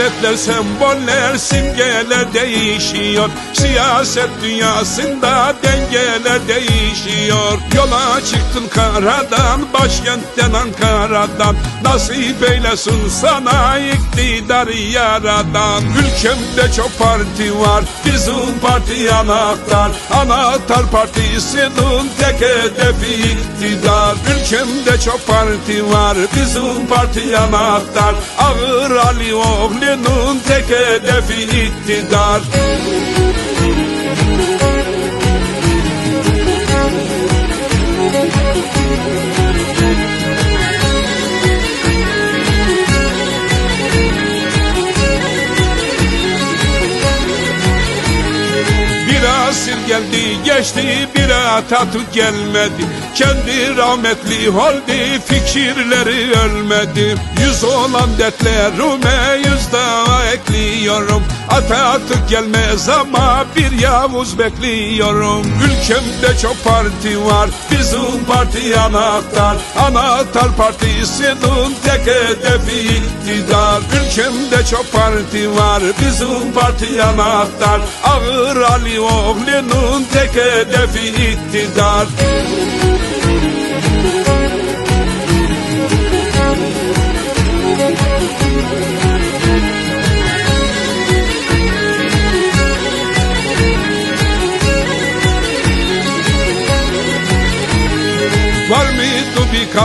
İşaretler, semboller, simgeler değişiyor. Siyaset dünyasında dengeler değişiyor. Yola çıktın karadan, başkentten Ankara'dan Nasip eylesin sana iktidar yaradan. Ülkemde çok parti var, bizim parti anahtar. Anahtar partisinin tek hedefi iktidar. Ülkemde çok parti var, bizim parti anahtar. Ağır Ali oğlunun tek hedefi iktidar. Bir geldi geçti bir Atatürk gelmedi Kendi rahmetli oldu fikirleri ölmedi. Yüz olan dertlerime yüz daha ekliyorum. Atatürk gelmez ama bir Yavuz bekliyorum. Ülkemde çok parti var bizim parti anahtar. Anahtar partisinin tek hedefi iktidar. Ülkemde çok parti var bizim parti anahtar. Ağır Ali oğlunun tek hedefi iktidar. Var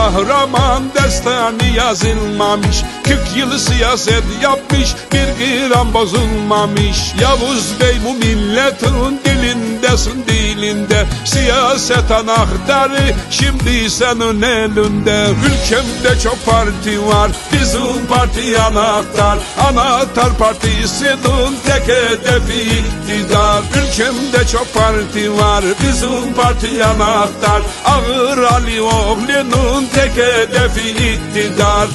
kahraman destanı yazılmamış 40 yıl siyaset yapmış bir gram bozulmamış. Yavuz Bey bu milletin dilindesin dilinde Siyaset anahtarı şimdi senin elinde. Ülkemde çok parti var bizim parti anahtar Anahtar partisinin tek hedefi iktidar. Ülkemde çok parti var bizim parti anahtar. Ağır Ali oğlunun tek hedefi iktidar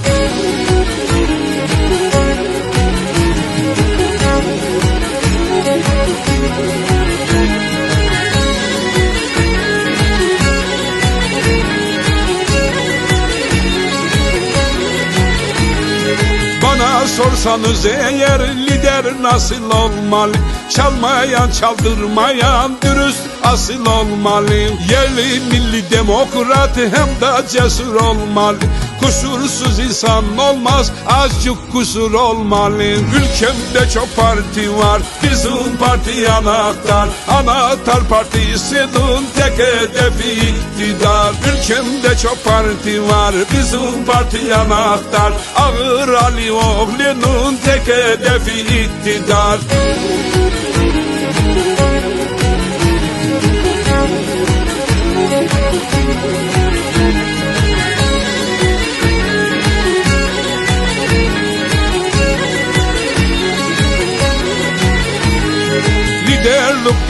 sorsanız eğer lider nasıl olmalı? Çalmayan çaldırmayan dürüst asıl olmalı. Yerli milli demokrat hem de cesur olmalı Kusursuz insan olmaz azıcık kusur olmalı Ülkemde çok parti var bizim parti anahtar. Anahtar partisinin tek hedefi iktidar. Ülkemde çok parti var bizim parti anahtar. Ağır Ali oğlunun tek hedefi iktidar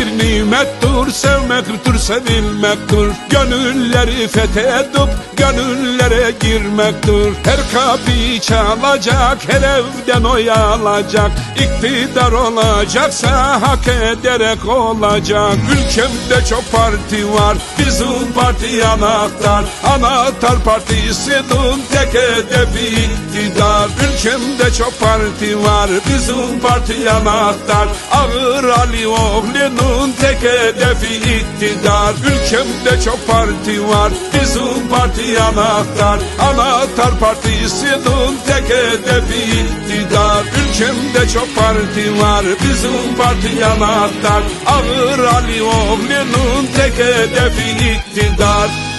bir nimettir, sevmektir, sevilmektir Gönülleri fethedip gönüllere girmektir Her kapıyı çalacak, her evden oy alacak. İktidar olacaksa hak ederek olacak. Ülkemde çok parti var, bizim parti anahtar. Anahtar partisinin tek hedefi iktidar. Ülkemde çok parti var, bizim parti anahtar. Ağır Ali oğlunun tek hedefi iktidar. Ülkemde çok parti var. Bizim parti anahtar. Anahtar partisinin tek hedefi iktidar. Ülkemde çok parti var. Bizim parti anahtar. Ağır Ali oğlunun tek hedefi iktidar